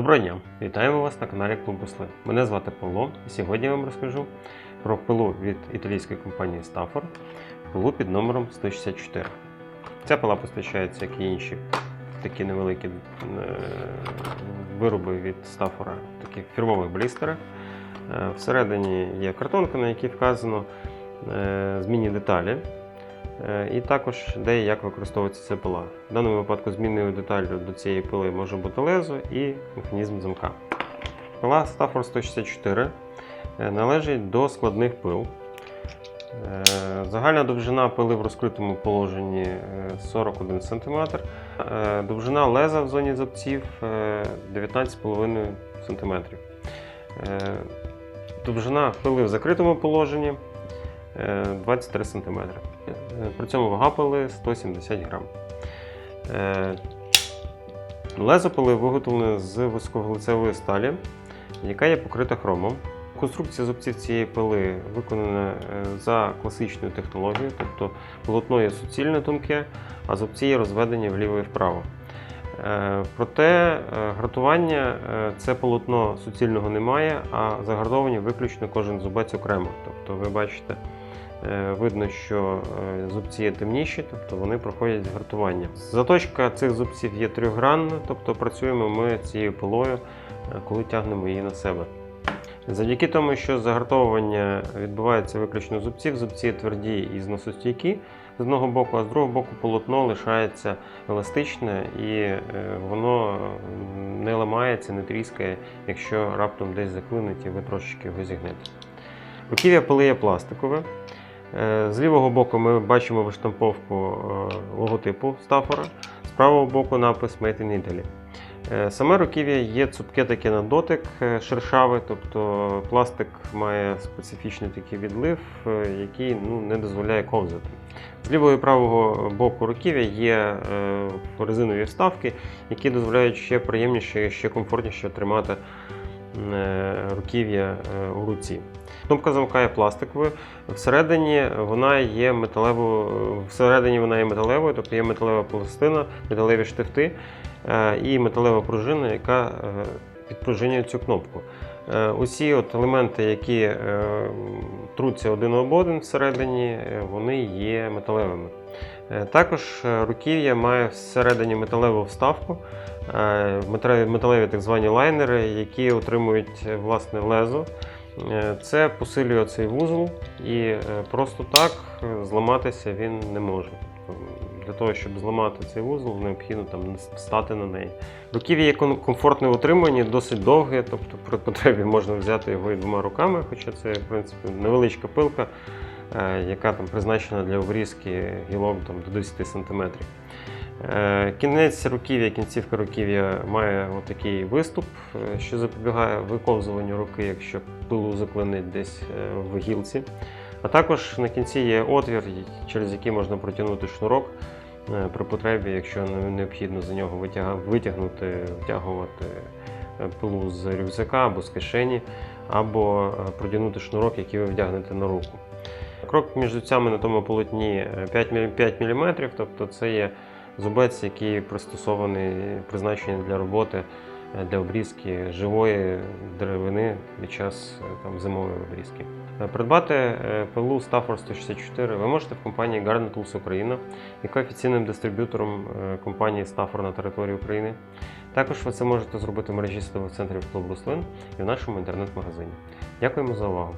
Доброго дня! Вітаємо вас на каналі Клуб Бусли. Мене звати Павло і сьогодні я вам розкажу про пилу від італійської компанії Stafford, пилу під номером 164. Ця пила постачається, як і інші такі невеликі е, вироби від Stafford, такі фірмові блістери. Е, Всередині є картонка, на якій вказано е, змінні деталі. Е, І також де і як використовується ця пила. В даному випадку змінною деталлю до цієї пили може бути лезо і механізм замка. Пила Stafford 164 е, належить до складних пил. Е, Загальна довжина пили в розкритому положенні е, 41 см. Довжина леза в зоні зубців е, 19,5 см. Довжина пили в закритому положенні е, 23 см. Е, При цьому вагапили 170 грам. Е, Лезо пили виготовлене з високовуглецевої сталі, яка є покрита хромом. Конструкція зубців цієї пили виконана е, за класичною технологією, тобто полотно є суцільне тонке, а зубці є розведені вліво і вправо. Е, Проте е, гратування е, це полотно суцільного немає, а загартовані виключно кожен зубець окремо. Тобто ви бачите, видно, що зубці є темніші, тобто вони проходять згартування. Заточка цих зубців є трьохгранна, тобто працюємо ми цією пилою, е, коли тягнемо її на себе. Завдяки тому, що загартовування відбувається виключно зубців, зубці тверді і зносостійкі з одного боку, а з другого боку полотно лишається еластичне і е, воно не ламається, не тріскає, якщо раптом десь заклинить і ви трошечки його зігнете. Руків'я пили є пластикове. Е, З лівого боку ми бачимо виштамповку е, логотипу Стафора, з правого боку напис Made in Italy. Саме руків'я є цупке таке на дотик, шершаве, тобто пластик має специфічний такий відлив, який ну, не дозволяє ковзати. З лівого і правого боку руків'я є е, резинові вставки, які дозволяють ще приємніше, ще комфортніше тримати е, руків'я е, у руці. Кнопка замка є пластиковою. Всередині вона є металевою, всередині вона є металевою, тобто є металева пластина, металеві штифти і металева пружина, яка підпружинює цю кнопку. Усі от елементи, які труться один об один всередині, е, вони є металевими. Е, Також е, руків'я має всередині металеву вставку, металеві- так звані лайнери, які отримують власне лезо. Це посилює цей вузол і просто так зламатися він не може. Для того, щоб зламати цей вузол, необхідно там стати на неї. Руків'я є комфортне в утриманні, досить довге, тобто при потребі можна взяти його і двома руками, хоча це в принципі невеличка пилка, е, яка там призначена для обрізки гілок там, до 10 см. Е, Кінець руків'я, кінцівка руків'я має отакий виступ, е, що запобігає виковзуванню руки, якщо пилу заклинить десь в гілці. А також на кінці є отвір, через який можна протягнути шнурок при потребі, якщо необхідно за нього витягнути, витягувати е, пилу з рюкзака або з кишені, або продягнути шнурок, який ви вдягнете на руку. Крок між зубцями на тому полотні е, 5 мм, тобто це є зубець, який пристосований, призначений для роботи е, для обрізки живої деревини під час е, там, зимової обрізки. Е, Придбати е, пилу Stafford 164 ви можете в компанії Garden Tools Україна, яка офіційним дистриб'ютором компанії Stafford на території України. Також ви це можете зробити в мережі садових центрів клуб Руслин і в нашому інтернет-магазині. Дякуємо за увагу!